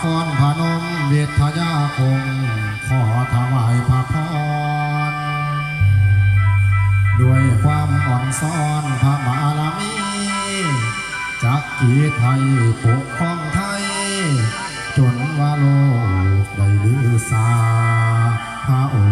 ครพนมเวทยาคง ขอถวายพระพร ด้วยความอ่อนซ้อนพระมารมีจักกีไทยปกครองไทย จนว่าโลกได้ลือสาพระองค์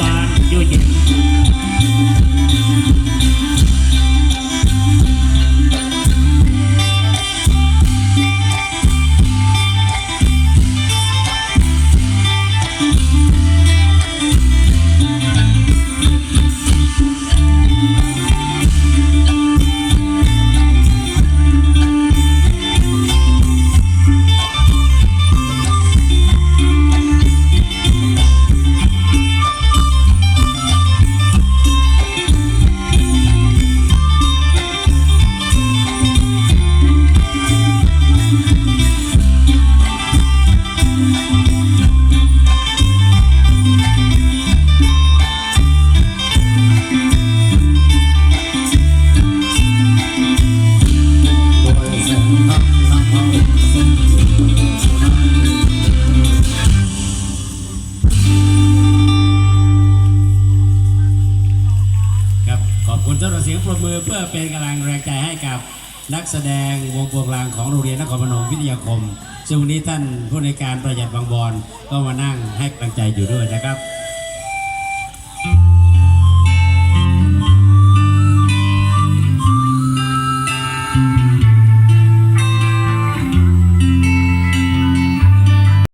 บานอยู่เย็น ปรบมือเพื่อเป็นกำลังแรงใจให้กับนักแสดงวงโปวงลางของโรงเรียนนครพนมวิทยาคม ซึ่งวันนี้ท่านผู้ในการประหยัดบางบอนก็มานั่งให้กำลังใจอยู่ด้วยนะครับ